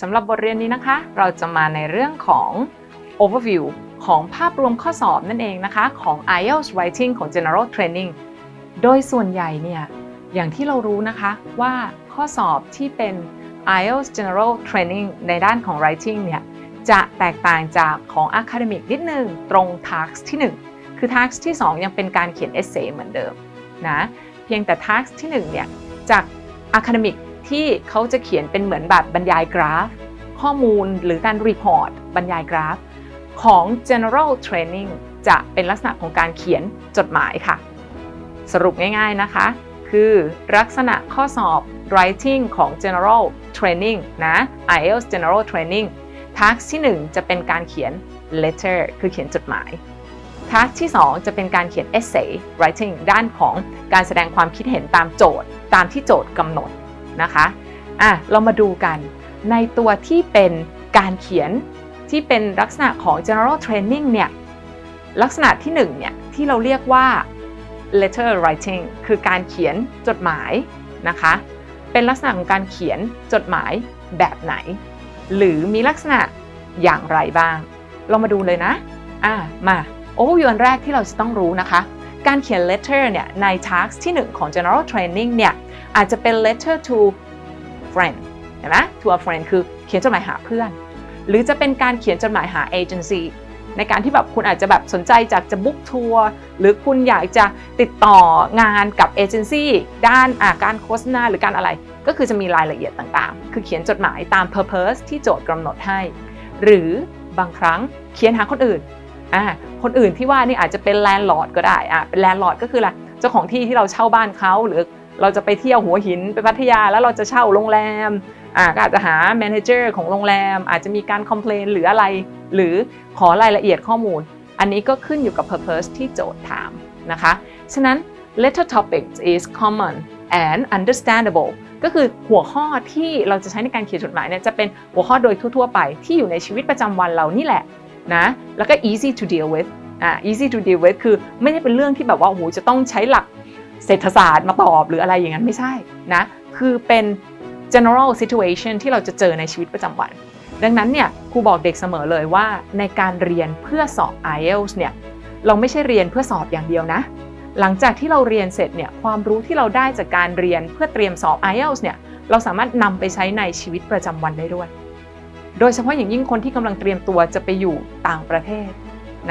สำหรับบทเรียนนี้นะคะ เราจะมาในเรื่องของ overview ของภาพรวมข้อสอบนั่นเองนะคะของ IELTS Writing ของ General Training โดยส่วนใหญ่เนี่ยอย่างที่เรารู้นะคะว่าข้อสอบที่เป็น IELTS General Training ในด้านของ Writing เนี่ยจะแตกต่างจากของ Academic นิดนึงตรง task ที่ 1 คือ task ที่ 2 ยังเป็นการเขียน essay เหมือนเดิมนะเพียงแต่ task ที่1เนี่ยจาก Academic ที่เขาจะเขียนเป็นเหมือนแบบบรรยายกราฟ ข้อมูลหรือการรีพอร์ตบรรยายกราฟ ของ general training จะเป็นลักษณะของการเขียนจดหมายค่ะ สรุปง่ายๆนะคะ คือลักษณะข้อสอบ writing ของ general training นะ IELTS general training task ที่ 1 จะเป็นการเขียน letter คือเขียนจดหมาย task ที่ 2 จะเป็นการเขียน essay writing ด้านของการแสดงความคิดเห็นตามโจทย์ ตามที่โจทย์กำหนด นะคะอะเรามาดูกันในตัวที่เป็นการเขียนที่เป็นลักษณะของ general training เนี่ยลักษณะที่1เนี่ยที่เราเรียกว่า letter writing คือการเขียนจดหมายนะคะเป็นลักษณะของการเขียนจดหมายแบบไหน หรือมีลักษณะอย่างไรบ้าง เรามาดูเลยนะอ่ามาโอ้ยวนแรกที่เราจะต้องรู้นะคะ การเขียน letter เนี่ยใน task ที่ 1 ของ general training เนี่ยอาจจะเป็น letter to friend เห็นไหม to a friend คือเขียนจดหมายหาเพื่อน หรือจะเป็นการเขียนจดหมายหา agency ในการที่แบบคุณอาจจะแบบสนใจจากจะบุ๊กทัวร์หรือคุณอยากจะติดต่องานกับเอเจนซี่ด้านอาการโฆษณาหรือการอะไร ก็คือจะมีรายละเอียดต่างๆ คือเขียนจดหมายตาม purpose ที่โจทย์กำหนดให้ หรือบางครั้งเขียนหาคนอื่น อ่าคนอื่นที่ว่านี่อาจจะเป็นแลนด์ลอร์ดก็ได้อะเป็นแลนด์ลอร์ดก็คืออะไรเจ้าของที่ที่เราเช่าบ้านเขาหรือเราจะไปเที่ยวหัวหินไปพัทยาแล้วเราจะเช่าโรงแรมอ่าก็อาจจะหาแมเนเจอร์ของโรงแรม อาจจะมีการคอมเพลนหรืออะไร หรือขอรายละเอียดข้อมูล อันนี้ก็ขึ้นอยู่กับ purpose ที่โจทย์ถามนะคะ ฉะนั้น letter topics is common and understandable ก็คือหัวข้อที่เราจะใช้ในการเขียนจดหมายเนี่ยจะเป็นหัวข้อโดยทั่วๆไปที่อยู่ในชีวิตประจำวันเรานี่แหละ นะแล้วก็ easy to deal with อ่า easy to deal with คือไม่ได้เป็นเรื่องที่แบบว่าโอ้โหจะต้องใช้หลักเศรษฐศาสตร์มาตอบหรืออะไรอย่างนั้นไม่ใช่นะคือเป็น general situation ที่เราจะเจอในชีวิตประจำวัน ดังนั้นเนี่ยครูบอกเด็กเสมอเลยว่าในการเรียนเพื่อสอบ IELTS เนี่ยเราไม่ใช่เรียนเพื่อสอบอย่างเดียวนะ หลังจากที่เราเรียนเสร็จเนี่ยความรู้ที่เราได้จากการเรียนเพื่อเตรียมสอบ IELTS เนี่ยเราสามารถนำไปใช้ในชีวิตประจำวันได้ด้วย โดยเฉพาะอย่างยิ่งคนที่กำลังเตรียมตัวจะไปอยู่ต่างประเทศ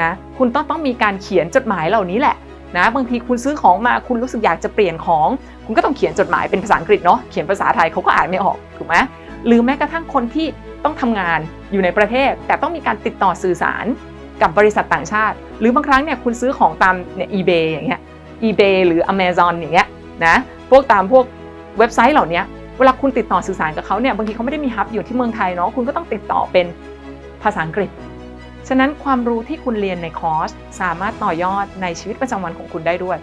นะคุณต้องต้องมีการเขียนจดหมายเหล่านี้แหละนะบางทีคุณซื้อของมาคุณรู้สึกอยากจะเปลี่ยนของ คุณก็ต้องเขียนจดหมายเป็นภาษาอังกฤษเนาะเขียนภาษาไทยเขาก็อ่านไม่ออกถูกไหมหรือแม้กระทั่งคนที่ต้องทำงานอยู่ในประเทศ แต่ต้องมีการติดต่อสื่อสารกับบริษัทต่างชาติ หรือบางครั้งเนี่ยคุณซื้อของตามเนี่ย eBay อย่างเงี้ย eBay หรือ Amazon อย่างเงี้ยนะพวกตามพวกเว็บไซต์เหล่านี้ เวลาคุณติดต่อสื่อสารกับเขาเนี่ยบางทีเขาไม่ได้มีฮับอยู่ที่เมืองไทยเนาะคุณก็ต้องติดต่อเป็นภาษาอังกฤษ ฉะนั้นความรู้ที่คุณเรียนในคอร์ส สามารถต่อยอดในชีวิตประจำวันของคุณได้ด้วย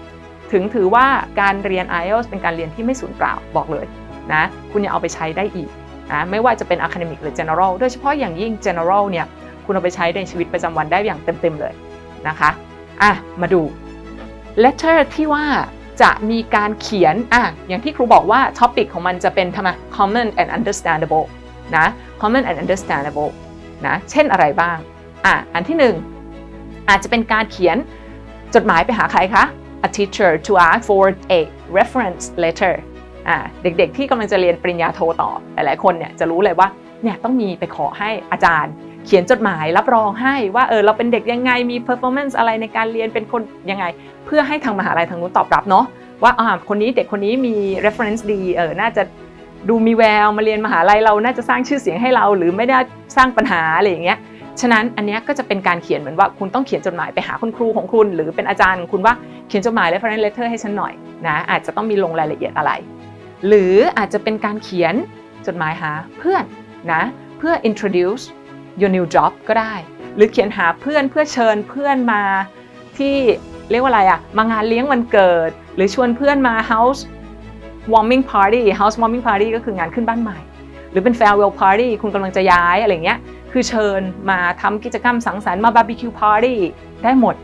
ถึงถือว่าการเรียน IELTS เป็นการเรียนที่ไม่สูญเปล่าบอกเลยนะคุณยังเอาไปใช้ได้อีกนะไม่ว่าจะเป็น academic หรือ general โดยเฉพาะอย่างยิ่ง general เนี่ยคุณเอาไปใช้ในชีวิตประจำวันได้อย่างเต็มๆเลยนะคะอะมาดู letter ที่ว่า จะมีการเขียนอะอย่างที่ครูบอกว่า topic ของมันจะเป็นทำไม common and understandable นะ common and understandable นะเช่นอะไรบ้างอะอันที่หนึ่งอาจจะเป็นการเขียนจดหมายไปหาใครคะ a teacher to ask for a reference letter อ่าเด็กๆที่กำลังจะเรียนปริญญาโทต่อ หลายๆคนเนี่ยจะรู้เลยว่าเนี่ยต้องมีไปขอให้อาจารย์ เขียนจดหมายรับรองให้ว่าเออเราเป็นเด็กยังไงมี performance อะไรในการเรียนเป็นคนยังไง เพื่อให้ทางมหาลัยทางนู้นตอบรับเนาะว่าอ่าคนนี้เด็กคนนี้มี reference ดีเออน่าจะดูมีแววมาเรียนมหาลัยเราน่าจะสร้างชื่อเสียงให้เรา หรือไม่ได้สร้างปัญหาอะไรอย่างเงี้ยฉะนั้นอันเนี้ยก็จะเป็นการเขียนเหมือนว่าคุณต้องเขียนจดหมายไปหาคุณครูของคุณ หรือเป็นอาจารย์ของคุณว่าเขียนจดหมาย reference letter ให้ฉันหน่อยนะอาจจะต้องมีลงรายละเอียดอะไร หรืออาจจะเป็นการเขียนจดหมายหาเพื่อนนะเพื่อ introduce your new job ก็ได้ หรือเขียนหาเพื่อนเพื่อเชิญเพื่อนมาที่เรียกว่าอะไรอะมางานเลี้ยงวันเกิด หรือชวนเพื่อนมา house warming party house warming party ก็คืองานขึ้นบ้านใหม่ หรือเป็น farewell party คุณกำลังจะย้ายอะไรเงี้ยคือเชิญมาทำกิจกรรมสังสรรค์มาบาร์บีคิวพาร์ตี้ได้หมด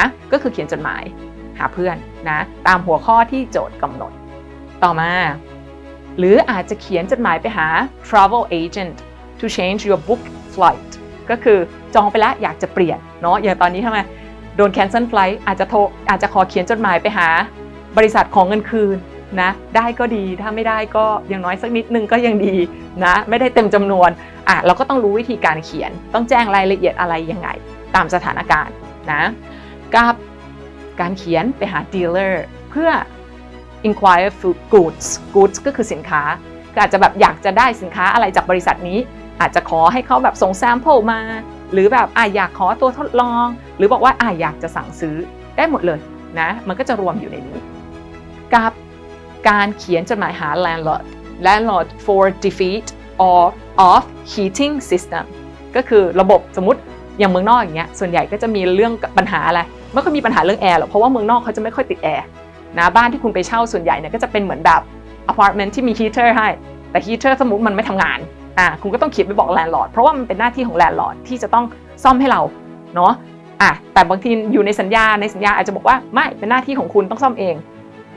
นะก็คือเขียนจดหมายหาเพื่อนนะตามหัวข้อที่โจทย์กำหนด ต่อมา หรืออาจจะเขียนจดหมายไปหา travel agent to change your book flight ก็คือจองไปแล้วอยากจะเปลี่ยนเนาะอย่างตอนนี้ทำไมโดน cancel flight อาจจะโทรอาจจะขอเขียนจดหมายไปหา บริษัทของเงินคืนนะได้ก็ดีถ้าไม่ได้ก็อย่างน้อยสักนิดนึงก็ยังดีนะไม่ได้เต็มจำนวนอะเราก็ต้องรู้วิธีการเขียน ต้องแจ้งรายละเอียดอะไรยังไง ตามสถานการณ์นะกับการเขียนไปหา dealer เพื่อ inquire for goods goods ก็คือสินค้าก็อาจจะแบบอยากจะได้สินค้าอะไรจากบริษัทนี้ อาจจะขอให้เขาแบบส่ง sample มา หรือแบบอะอยากขอตัวทดลอง หรือบอกว่าอะอยากจะสั่งซื้อได้หมดเลยนะมันก็จะรวมอยู่ในนี้ กับการเขียนจดหมายหา landlord landlord for defeat or of heating system ก็คือระบบสมมติอย่างเมืองนอกอย่างเงี้ยส่วนใหญ่ก็จะมีเรื่องปัญหาอะไรไม่ค่อยมีปัญหาเรื่องแอร์หรอกเพราะว่าเมืองนอกเขาจะไม่ค่อยติดแอร์นะบ้านที่คุณไปเช่าส่วนใหญ่เนี่ยก็จะเป็นเหมือนแบบอพาร์ตเมนต์ที่มีฮีเตอร์ให้ แต่ฮีเตอร์สมมติมันไม่ทำงาน อะคุณก็ต้องเขียนไปบอกแลนด์ลอร์ดเพราะว่ามันเป็นหน้าที่ของแลนด์ลอร์ดที่จะต้องซ่อมให้เราเนาะอะแต่บางทีอยู่ในสัญญาในสัญญาอาจจะบอกว่าไม่เป็นหน้าที่ของคุณต้องซ่อมเอง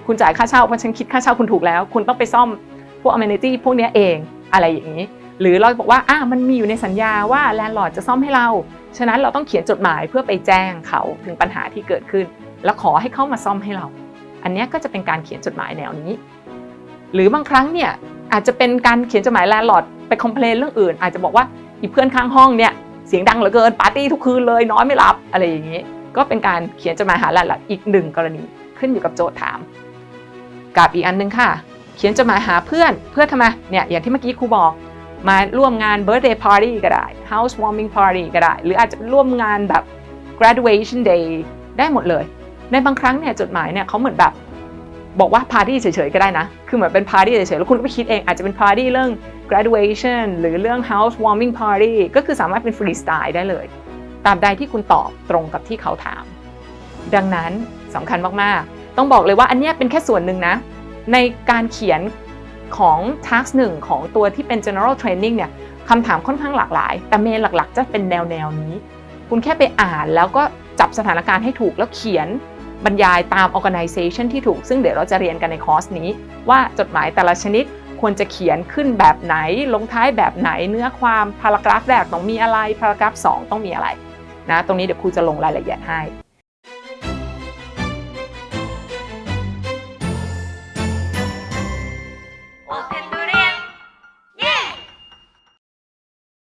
คุณจ่ายค่าเช่าเพราะฉันคิดค่าเช่าคุณถูกแล้ว คุณต้องไปซ่อมพวก amenity พวกนี้เองอะไรอย่างนี้ หรือเราบอกว่าอะมันมีอยู่ในสัญญาว่าแลนด์ลอร์ดจะซ่อมให้เรา ฉะนั้นเราต้องเขียนจดหมายเพื่อไปแจ้งเขาถึงปัญหาที่เกิดขึ้น แล้วขอให้เขามาซ่อมให้เรา อันนี้ก็จะเป็นการเขียนจดหมายแนวนี้ หรือบางครั้งเนี่ยอาจจะเป็นการเขียนจดหมายแลนด์ลอร์ด ไปคอมเพลนเรื่องอื่น อาจจะบอกว่าอีเพื่อนข้างห้องเนี่ยเสียงดังเหลือเกินปาร์ตี้ทุกคืนเลยนอนไม่หลับอะไรอย่างนี้ ก็เป็นการเขียนจดหมายหาแลนด์ลอร์ดอีกหนึ่งกรณีขึ้นอยู่กับโจทย์ถาม กับอีกอันหนึงค่ะ เขียนจดหมายหาเพื่อนเพื่อทำไมเนี่ยอย่างที่เมื่อกี้ครูบอกมาร่วมงาน birthday party ก็ได้ housewarming party ก็ได้ หรืออาจจะร่วมงานแบบ graduation day ได้หมดเลย ในบางครั้งเนี่ยจดหมายเนี่ยเขาเหมือนแบบ บอกว่าปาร์ตี้เฉยๆก็ได้นะ คือเหมือนเป็นปาร์ตี้เฉยๆ แล้วคุณก็ไปคิดเอง อาจจะเป็นปาร์ตี้เรื่อง graduation หรือเรื่อง housewarming party ก็คือสามารถเป็นฟรีสไตล์ได้เลย ตามใดที่คุณตอบตรงกับที่เขาถาม ดังนั้นสำคัญมากๆ ต้องบอกเลยว่าอันเนี้ยเป็นแค่ส่วนหนึ่งนะ ในการเขียนของ task หนึ่งของตัวที่เป็น general training เนี่ยคำถามค่อนข้างหลากหลาย แต่เมนหลักๆ จะเป็นแนวแนวๆนี้ คุณแค่ไปอ่านแล้วก็จับสถานการณ์ให้ถูกแล้วเขียน บรรยายตาม organization ที่ถูก ซึ่งเดี๋ยวเราจะเรียนกันในคอร์สนี้ ว่าจดหมายแต่ละชนิดควรจะเขียนขึ้นแบบไหน ลงท้ายแบบไหน เนื้อความพารากราฟแรกต้องมีอะไรพารากราฟ2 ต้องมีอะไรนะ ตรงนี้เดี๋ยวครูจะลงรายละเอียดให้